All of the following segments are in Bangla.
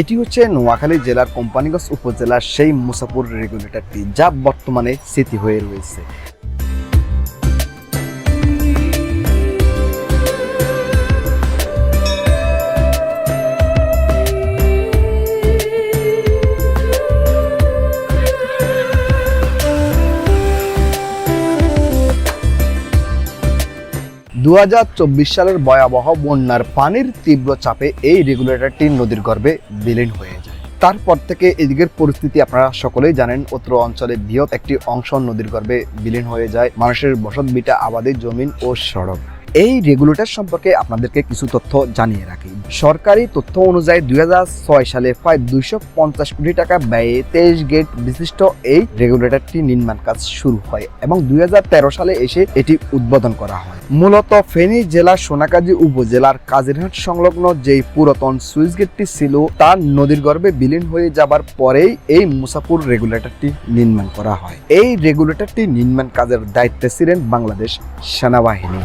এটি হচ্ছে নোয়াখালী জেলার কোম্পানিগঞ্জ উপজেলার সেই মুসাপুর রেগুলেটরটি যা বর্তমানে স্মৃতি হয়ে রয়েছে। দু হাজার চব্বিশ সালের ভয়াবহ বন্যার পানির তীব্র চাপে এই রেগুলেটরটি নদীর গর্ভে বিলীন হয়ে যায়। তারপর থেকে এদিকের পরিস্থিতি আপনারা সকলেই জানেন, উত্তর অঞ্চলে বৃহৎ একটি অংশ নদীর গর্ভে বিলীন হয়ে যায়। মানুষের বসত বিটা আবাদি জমিন ও সড়ক। এই রেগুলেটর সম্পর্কে আপনাদেরকে কিছু তথ্য জানিয়ে রাখি। সরকারি তথ্য অনুযায়ী দু হাজার ছয় সালে প্রায় দুইশো পঞ্চাশ কোটি টাকা ব্যয়ে তেইশ গেট বিশিষ্ট এই রেগুলেটরটি নির্মাণ কাজ শুরু হয় এবং দুই হাজার তেরো সালে এসে এটি উদ্বোধন করা হয়। মূলত ফেনী জেলার সোনাকাজী উপজেলার কাজিরহাট সংলগ্ন যেই পুরাতন সুইচ গেটটি ছিল তা নদীর গর্ভে বিলীন হয়ে যাবার পরেই এই মুসাপুর রেগুলেটরটি নির্মাণ করা হয়। এই রেগুলেটরটি নির্মাণ কাজের দায়িত্বে ছিলেন বাংলাদেশ সেনাবাহিনী।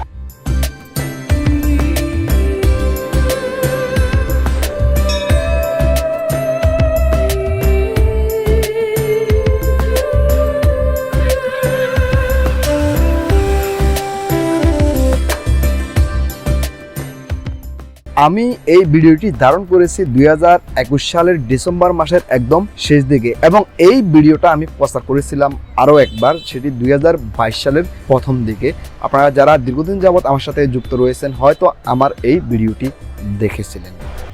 আমি এই ভিডিওটি ধারণ করেছি দুই হাজার একুশ সালের ডিসেম্বর মাসের একদম শেষ দিকে এবং এই ভিডিওটা আমি প্রচার করেছিলাম আরও একবার, সেটি দুই হাজার বাইশ সালের প্রথম দিকে। আপনারা যারা দীর্ঘদিন যাবৎ আমার সাথে যুক্ত রয়েছেন, হয়তো আমার এই ভিডিওটি দেখেছিলেন।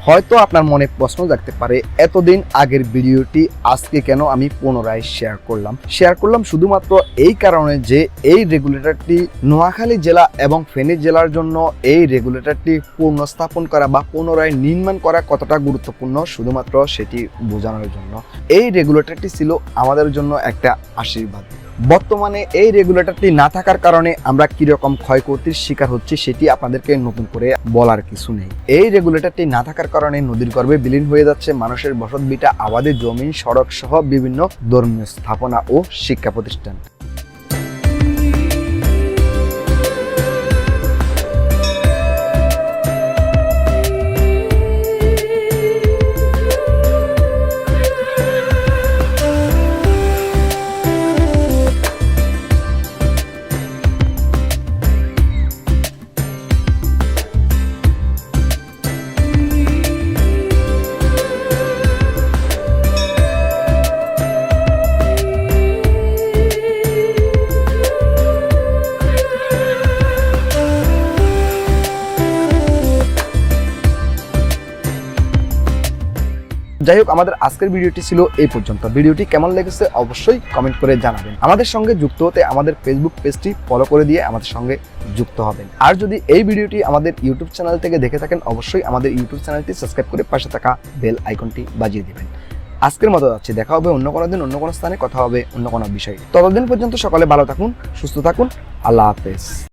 হয়তো আপনার মনে প্রশ্ন জাগতে পারে, এতদিন আগের ভিডিওটি আজকে কেন আমি পুনরায় শেয়ার করলাম? শেয়ার করলাম শুধুমাত্র এই কারণে যে এই রেগুলেটরটি নোয়াখালী জেলা এবং ফেনী জেলার জন্য এই রেগুলেটরটি পুনঃস্থাপন করা বা পুনরায় নির্মাণ করা কতটা গুরুত্বপূর্ণ শুধুমাত্র সেটি বোঝানোর জন্য। এই রেগুলেটরটি ছিল আমাদের জন্য একটা আশীর্বাদ। বর্তমানে এই রেগুলেটরটি না থাকার কারণে আমরা কীরকম ক্ষয়ক্ষতির শিকার হচ্ছি সেটি আপনাদেরকে নতুন করে বলার কিছু নেই। এই রেগুলেটরটি না থাকার কারণে নদীর গর্ভে বিলীন হয়ে যাচ্ছে মানুষের বসত বিটা আবাদে জমি, সড়ক সহ বিভিন্ন ধর্মীয় স্থাপনা ও শিক্ষা প্রতিষ্ঠান। যাই হোক, আমাদের আজকের ভিডিওটি ছিল এই পর্যন্ত। ভিডিওটি কেমন লেগেছে অবশ্যই কমেন্ট করে জানাবেন। আমাদের সঙ্গে যুক্ত হতে আমাদের ফেসবুক পেজটি ফলো করে দিয়ে আমাদের সঙ্গে যুক্ত হবেন। আর যদি এই ভিডিওটি আমাদের ইউটিউব চ্যানেল থেকে দেখে থাকেন, অবশ্যই আমাদের ইউটিউব চ্যানেলটি সাবস্ক্রাইব করে পাশে থাকা বেল আইকনটি বাজিয়ে দেবেন। আজকের মতো যাচ্ছে। দেখা হবে অন্য কোনো দিন, অন্য কোনো স্থানে, কথা হবে অন্য কোনো বিষয়ে। ততদিন পর্যন্ত সকালে ভালো থাকুন, সুস্থ থাকুন। আল্লাহ হাফেজ।